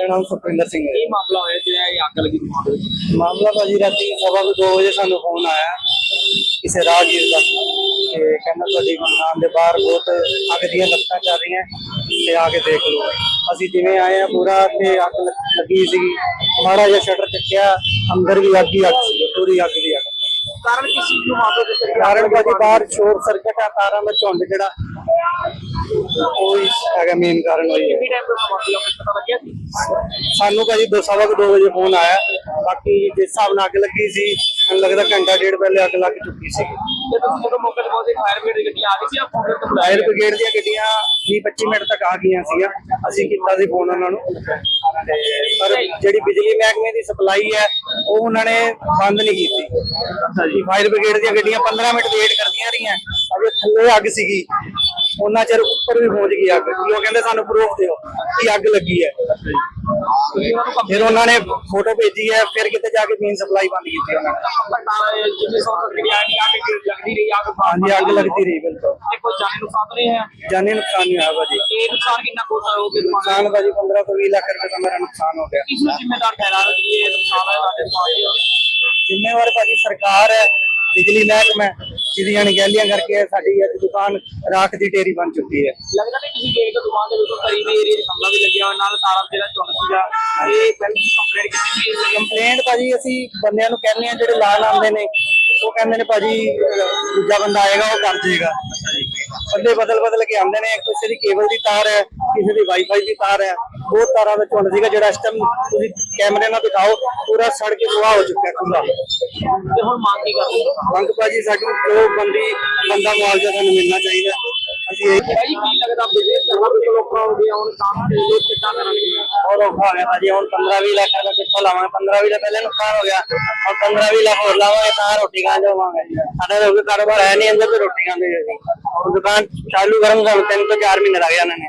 ਮੇਰਾ ਨਾਮ ਸੁਖਵਿੰਦਰ ਸਿੰਘ ਹੈ। ਕੀ ਮਾਮਲਾ ਹੋਇਆ? ਜਿਹੜਾ ਇਹ ਅੱਗ ਲੱਗੀ ਦੁਕਾਨ ਵਿੱਚ ਮਾਮਲਾ ਭਾਜੀ ਰਾਤੀ ਸਵਾ ਕੁ ਦੋ ਵਜੇ ਸਾਨੂੰ ਫੋਨ ਆਇਆ। ਕਿਸੇ ਰਾਹਗੀਰ ਦਾ। ਕਿ ਕਹਿੰਦਾ ਤੁਹਾਡੀ ਦੁਕਾਨ ਦੇ ਬਾਹਰ ਬਹੁਤ ਅੱਗ ਦੀਆਂ ਲੱਤਾਂ ਚੱਲ ਰਹੀਆਂ। ਤੇ ਆ ਕੇ ਦੇਖ ਲਓ। ਅਸੀਂ ਜਿਵੇਂ ਆਏ ਆ ਪੂਰਾ ਤੇ ਅੱਗ ਲੱਗ- ਸੀਗੀ। ਮਾੜਾ ਜਿਹਾ ਸ਼ਟਰ ਚੱਕਿਆ। ਅੰਦਰ ਵੀ ਅੱਗ ਹੀ ਅੱਗ ਸੀ। ਪੂਰੀ ਅੱਗ ਦੀ ਅੱਗ। ਕਾਰਨ ਕਿਸ ਨੂੰ ਮਾਮਲੇ ਦੇ ਕਾਰਨ ਭਾਜੀ ਬਾਹਰ ਸ਼ੋਰਟ ਸਰਕਟ ਆ ਤਾਰਾਂ ਦਾ ਝੁੰਡ ਜਿਹੜਾ ਹੀ ਹੈਗਾ ਮੇਨ ਕਾਰਨ ਹੋਈ ਹੈ। ਸੀ ਸਾਨੂੰ ਭਾਜੀ ਦੋ ਸਵਾ ਕੁ ਦੋ ਵਜੇ ਫੋਨ ਆਇਆ। ਬਾਕੀ ਜਿਸ ਹਿਸਾਬ ਨਾਲ ਅੱਗ ਲੱਗੀ ਸੀ ਮੈਨੂੰ ਲੱਗਦਾ ਘੰਟਾ ਡੇਢ ਪਹਿਲੇ ਅੱਗ ਲੱਗ ਚੁੱਕੀ ਸੀ। ਫਾਇਰ ਬ੍ਰਿਗੇਡ ਸੀ ਦੀਆਂ ਗੱਡੀਆਂ 20 25 ਮਿੰਟ ਤੱਕ ਆ ਗਈਆਂ ਸੀਗੀਆਂ। ਅਸੀਂ ਕੀਤਾ ਸੀ ਫੋਨ ਉਹਨਾਂ ਨੂੰ। ਤੇ ਪਰ ਜਿਹੜੀ ਬਿਜਲੀ ਮਹਿਕਮੇ ਦੀ ਸਪਲਾਈ ਹੈ ਉਹ ਉਹਨਾਂ ਨੇ ਬੰਦ ਨਹੀਂ ਕੀਤੀ। ਫਾਇਰ ਬ੍ਰਿਗੇਡ ਦੀਆਂ ਗੱਡੀਆਂ 15 ਮਿੰਟ ਵੇਟ ਕਰਦੀਆਂ ਰਹੀਆਂ। ਅਜੇ ਥੱਲੇ ਅੱਗ ਸੀਗੀ ਉਹਨਾਂ ਚਿਰ ਉੱਪਰ ਵੀ ਪਹੁੰਚ ਗਈ ਅੱਗ। ਕਿ ਉਹ ਕਹਿੰਦੇ ਸਾਨੂੰ ਪ੍ਰੂਫ ਦਿਓ ਕਿ ਅੱਗ ਲੱਗੀ ਹੈ। ਫਿਰ ਉਹਨਾਂ ਨੇ ਫੋਟੋ ਭੇਜੀ ਹੈ ਫਿਰ ਕਿਤੇ ਜਾ ਕੇ ਮੇਨ ਸਪਲਾਈ ਬੰਦ ਕੀਤੀ ਉਹਨਾਂ ਨੇ। ਜਿੰਨੇ ਸੌ ਅੱਗ ਲੱਗਦੀ ਰਹੀ ਅੱਗ ਹਾਂਜੀ ਅੱਗ ਲੱਗਦੀ ਰਹੀ ਬਿਲਕੁਲ। ਕੋਈ ਜਾਨੀ ਨੁਕਸਾਨ ਨਹੀਂ ਹੈ ਜਾਨੀ ਨੁਕਸਾਨ ਨਹੀਂ ਹੋਇਆ ਭਾਜੀ। ਇਹ ਨੁਕਸਾਨ ਕਿੰਨਾ ਕੁ ਹੋਇਆ ਉਹ ਦੁਕਾਨ ਦਾ ਨੁਕਸਾਨ ਭਾਜੀ 15 ਤੋਂ 20 ਲੱਖ ਰੁਪਏ ਦਾ ਮੇਰਾ ਨੁਕਸਾਨ ਹੋ ਗਿਆ। ਕਿਸ ਨੂੰ ਜ਼ਿੰਮੇਦਾਰ ਠਹਿਰਾ ਰਹੇ ਨੁਕਸਾਨ ਹੈ ਸਾਡੇ ਸਮਾਜ ਦੇ ਜ਼ਿੰਮੇਵਾਰ ਭਾਜੀ ਸਰਕਾਰ ਹੈ। ਬਿਜਲੀ ਮਹਿਕਮਾ ਜਿਹਦੀਆਂ ਅਣਗਹਿਲੀਆਂ ਕਰਕੇ ਸਾਡੀ ਅੱਜ ਦੁਕਾਨ ਰਾਖ ਦੀ ਢੇਰੀ ਬਣ ਚੁੱਕੀ ਹੈ। ਲੱਗਦਾ ਕਿਸੇ ਦੇਖ ਕੇ ਦੁਕਾਨ ਦੇ ਬਿਲਕੁਲ ਕਰੀਬ ਏਰੀਆ ਦੇ ਕਮਰਾ ਵੀ ਲੱਗਿਆ ਹੋਇਆ ਨਾਲ ਤਾਰਾਂ ਜਿਹੜਾ ਚੁੰਨ ਸੀਗਾ। ਇਹ ਪਹਿਲਾਂ ਕੰਪਲੇਂਟ ਕੀਤੀ ਸੀ? ਕੰਪਲੇਂਟ ਭਾਜੀ ਅਸੀਂ ਬੰਦਿਆਂ ਨੂੰ ਕਹਿੰਦੇ ਆ ਜਿਹੜੇ ਲਾਣ ਆਉਂਦੇ ਨੇ ਉਹ ਕਹਿੰਦੇ ਨੇ ਭਾਜੀ ਦੂਜਾ ਬੰਦਾ ਆਏਗਾ ਉਹ ਕਰ ਦੇਗਾ। ਬੰਦੇ ਬਦਲ ਬਦਲ ਕੇ ਆਉਂਦੇ ਨੇ ਕਿਸੇ ਦੀ ਕੇਬਲ ਦੀ ਤਾਰ ਹੈ ਕਿਸੇ ਦੀ ਵਾਈਫਾਈ ਦੀ ਤਾਰ ਹੈ ਬਹੁਤ ਤਾਰਾਂ ਦਾ ਝੁੰਡ ਸੀਗਾ ਜਿਹੜਾ ਇਸ ਟਾਈਮ ਤੁਸੀਂ ਕੈਮਰੇ ਨਾਲ ਦਿਖਾਓ ਪੂਰਾ ਸੜ ਕੇ ਸੁਆਹ ਹੋ ਚੁੱਕਿਆ ਖੁੱਲਾ ਤੇ ਹੁਣ ਮੰਗ ਕੀ ਕਰਦੇ ਮੰਗ ਭਾਜੀ ਸਾਡੀ ਜੋ ਬੰਦੀ ਬੰਦਾ ਮੁਆਵਜ਼ਾ ਸਾਨੂੰ ਮਿਲਣਾ ਚਾਹੀਦਾ। ਔਖਾ ਹੋ ਗਿਆ ਭਾਜੀ, ਹੁਣ 15-20 ਲੱਖ ਰੁਪਏ ਕਿੱਥੋਂ ਲਾਵਾਂਗੇ? 15-20 ਲੱਖ ਪਹਿਲੇ ਨੁਕਸਾਨ ਹੋ ਗਿਆ। ਹੁਣ 15-20 ਲੱਖ ਹੋਰ ਲਾਵਾਂਗੇ ਤਾਂ ਰੋਟੀ ਖਾਣ ਜਾਵਾਂਗੇ। ਸਾਡੇ ਕਾਰੋਬਾਰ ਹੈ ਨਹੀਂ ਅੰਦਰ ਤੇ ਰੋਟੀ ਖਾਂਦੇ ਦੁਕਾਨ ਚਾਲੂ ਕਰਨ ਸਾਨੂੰ ਤਿੰਨ ਤੋਂ ਚਾਰ ਮਹੀਨੇ ਲੱਗ ਜਾਣੇ ਨੇ।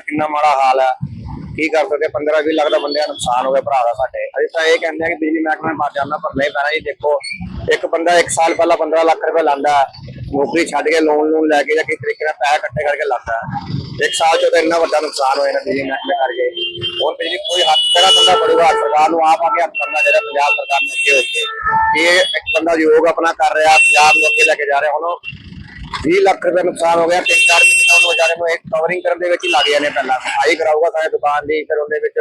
ਕਿੰਨਾ ਮਾੜਾ ਹਾਲ ਹੈ। ਕੀ ਕਰ ਸਕਦੇ 15 20 ਲੱਖ ਦਾ ਬੰਦਿਆਂ ਦਾ ਨੁਕਸਾਨ ਹੋ ਗਿਆ ਭਰਾ ਦਾ ਸਾਡੇ। ਇਹ ਕਹਿੰਦੇ ਆ ਕਿ ਬਿਜਲੀ ਮਹਿਕਮੇ ਮਰ ਜਾਂਦਾ ਪਰ ਨਹੀਂ ਪੈਣਾ ਜੀ ਦੇਖੋ ਇੱਕ ਬੰਦਾ 1 ਸਾਲ ਪਹਿਲਾਂ 15 ਲੱਖ ਰੁਪਏ ਲਾਂਦਾ ਨੌਕਰੀ ਛੱਡ ਕੇ ਲੋਨ ਲੋਨ ਲੈ ਕੇ ਜਾਂ ਕਿਸੇ ਤਰੀਕੇ ਨਾਲ ਪੈਸਾ ਇਕੱਠੇ ਕਰਕੇ ਲਾਂਦਾ ਇੱਕ ਸਾਲ ਚ ਤਾਂ ਇੰਨਾ ਵੱਡਾ ਨੁਕਸਾਨ ਹੋਇਆ ਨਾ ਬਿਜਲੀ ਮਹਿਕਮੇ ਕਰਕੇ। ਹੋਰ ਬਿਜਲੀ ਕੋਈ ਹੱਥ ਕਿਹੜਾ ਬੰਦਾ ਫੜੂਗਾ ਸਰਕਾਰ ਨੂੰ ਆਪ ਆ ਕੇ ਹੱਥ ਕਰਨਾ ਜਿਹੜਾ ਪੰਜਾਬ ਸਰਕਾਰ ਨੇ ਅੱਗੇ ਹੋ ਕੇ। ਇਹ ਇੱਕ ਬੰਦਾ ਯੋਗ ਆਪਣਾ ਕਰ ਰਿਹਾ, ਪੰਜਾਬ ਨੂੰ ਅੱਗੇ ਲੈ ਕੇ ਜਾ ਰਿਹਾ। ਹੁਣ 20 ਲੱਖ ਰੁਪਏ ਨੁਕਸਾਨ ਹੋ ਗਿਆ, ਤਿੰਨ ਚਾਰ ਮਹੀਨੇ ਉਹਨੂੰ ਵਿਚਾਰੇ ਨੂੰ ਇੱਕ ਕਵਰਿੰਗ ਕਰਨ ਦੇ ਵਿੱਚ ਹੀ ਲੱਗ ਜਾਣੇ ਪਹਿਲਾਂ। ਸਫ਼ਾਈ ਕਰਾਊਗਾ ਸਾਰੇ ਦੁਕਾਨ ਦੀ, ਫਿਰ ਉਹਦੇ ਵਿੱਚ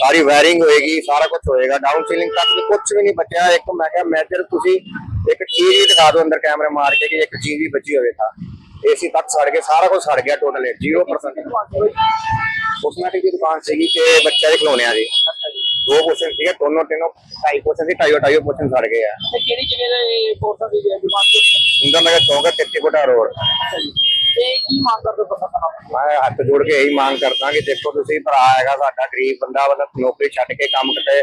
ਸਾਰੀ ਵਾਇਰਿੰਗ ਹੋਏਗੀ, ਸਾਰਾ ਕੁਝ ਹੋਏਗਾ। ਡਾਊਨ ਸੀਲਿੰਗ ਤੱਕ ਵੀ ਕੁਝ ਵੀ ਨਹੀਂ ਬਚਿਆ। ਇੱਕ ਮੈਂ ਕਿਹਾ ਮੈਜਰ ਤੁਸੀਂ ਇੱਕ ਚੀਜ਼ ਦਿਖਾ ਦਿਓ ਅੰਦਰ ਕੈਮਰੇ ਮਾਰ ਕੇ ਕਿ ਇੱਕ ਚੀਜ਼ ਹੀ ਬਚੀ ਹੋਵੇ ਤਾਂ। ਏਸੀ ਤੱਕ ਸੜ ਗਿਆ ਸਾਰਾ ਕੁਝ ਸੜ ਗਿਆ ਟੋਟਲ 0% ਕੋਸਮੈਟਿਕ ਦੀ ਦੁਕਾਨ ਸੀਗੀ ਤੇ ਬੱਚਿਆਂ ਦੇ ਖਿਡੌਣਿਆਂ ਦੀ। ਦੋ ਪੋਰਸ਼ਨ ਸੀਗੇ ਦੋਨੋਂ ਤਿੰਨੋਂ ਢਾਈ ਪੋਰਸ਼ਨ ਸੀ ਢਾਈਓ ਢਾਈਓ ਪੋਰਸ਼ਨ ਸੜ ਗਏ ਆ। ਤੇ ਕਿਹੜੀ ਜਗ੍ਹਾ ਦੇ ਦੀ ਦੁਕਾਨ ਤੇ ਸੁੰਦਰ ਨਗਰ ਚੌਂਕ ਹੈ 33 ਫੁੱਟਾ ਰੋਡ। ਅੱਛਾ ਜੀ। ਤੇ ਕੀ ਮੰਗ ਕਰਦੇ ਹੋ ਪ੍ਰਸ਼ਾਸਨ ਨਾਲ। ਮੈਂ ਹੱਥ ਜੋੜ ਕੇ ਇਹੀ ਮੰਗ ਕਰਦਾ ਕਿ ਦੇਖੋ ਤੁਸੀਂ ਭਰਾ ਹੈਗਾ ਸਾਡਾ ਗਰੀਬ ਬੰਦਾ ਮਤਲਬ ਨੌਕਰੀ ਛੱਡ ਕੇ ਕੰਮ ਕਿਤੇ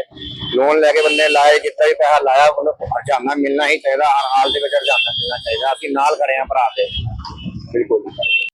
ਲੋਨ ਲੈ ਕੇ ਬੰਦੇ ਲਾਏ ਜਿੱਦਾਂ ਵੀ ਪੈਸਾ ਲਾਇਆ ਉਹਨੂੰ ਹਰਜਾਨਾ ਮਿਲਣਾ ਹੀ ਚਾਹੀਦਾ ਹਰ ਹਾਲ ਦੇ ਵਿੱਚ ਹਰਜਾਨਾ ਮਿਲਣਾ ਚਾਹੀਦਾ ਅਸੀਂ ਨਾਲ ਖੜੇ ਹਾਂ ਭਰਾ ਦੇ। ਬਿਲਕੁਲ